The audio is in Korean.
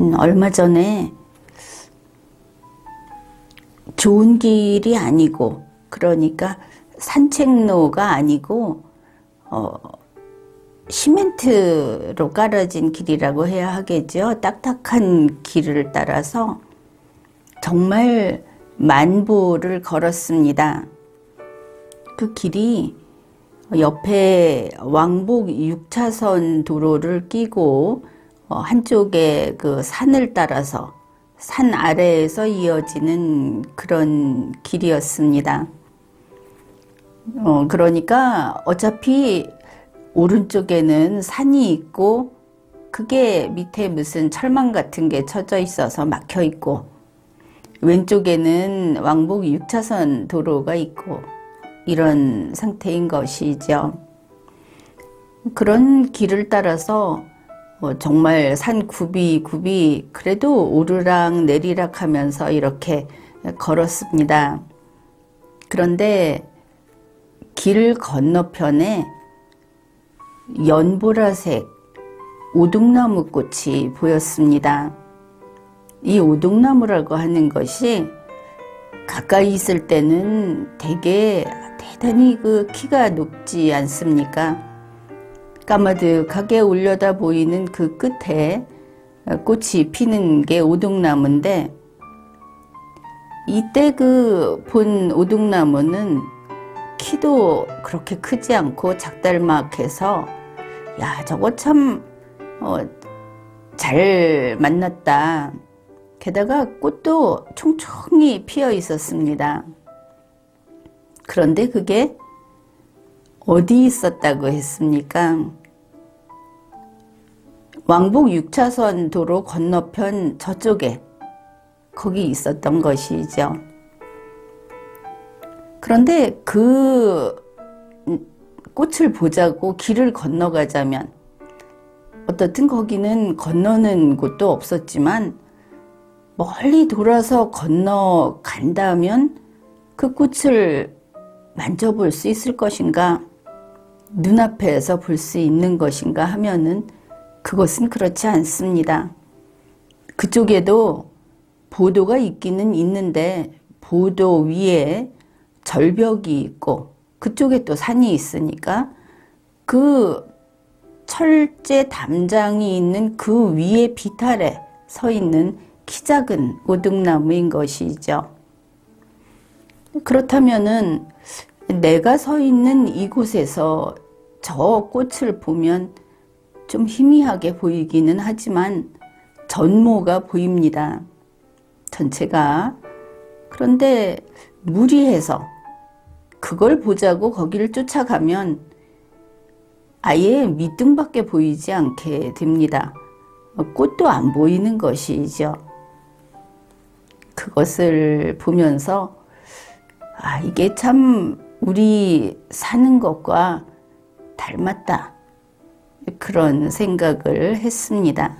음, 얼마 전에 좋은 길이 아니고 그러니까 산책로가 아니고 어, 시멘트로 깔아진 길이라고 해야 하겠죠. 딱딱한 길을 따라서 정말 만보를 걸었습니다. 그 길이 옆에 왕복 6차선 도로를 끼고 어, 한쪽에 그 산을 따라서 산 아래에서 이어지는 그런 길이었습니다. 어, 그러니까 어차피 오른쪽에는 산이 있고 그게 밑에 무슨 철망 같은 게 쳐져 있어서 막혀 있고 왼쪽에는 왕복 6차선 도로가 있고 이런 상태인 것이죠. 그런 길을 따라서 어, 정말 산 굽이 굽이 그래도 오르락 내리락 하면서 이렇게 걸었습니다. 그런데 길 건너편에 연보라색 오동나무 꽃이 보였습니다. 이 오동나무라고 하는 것이 가까이 있을 때는 되게 대단히 그 키가 높지 않습니까? 까마득하게 올려다 보이는 그 끝에 꽃이 피는 게 오동나무인데 이때 그 본 오동나무는 키도 그렇게 크지 않고 작달막해서 야 저거 참 어, 잘 만났다. 게다가 꽃도 총총히 피어 있었습니다. 그런데 그게 어디 있었다고 했습니까? 왕복 6차선 도로 건너편 저쪽에 거기 있었던 것이죠. 그런데 그 꽃을 보자고 길을 건너가자면 어떻든 거기는 건너는 곳도 없었지만 멀리 돌아서 건너간다면 그 꽃을 만져볼 수 있을 것인가? 눈앞에서 볼 수 있는 것인가 하면은 그것은 그렇지 않습니다. 그쪽에도 보도가 있기는 있는데 보도 위에 절벽이 있고 그쪽에 또 산이 있으니까 그 철제 담장이 있는 그 위에 비탈에 서 있는 키 작은 오등나무인 것이죠. 그렇다면은 내가 서 있는 이곳에서 저 꽃을 보면 좀 희미하게 보이기는 하지만 전모가 보입니다. 전체가. 그런데 무리해서 그걸 보자고 거기를 쫓아가면 아예 밑둥밖에 보이지 않게 됩니다. 꽃도 안 보이는 것이죠. 그것을 보면서 아, 이게 참 우리 사는 것과 닮았다. 그런 생각을 했습니다.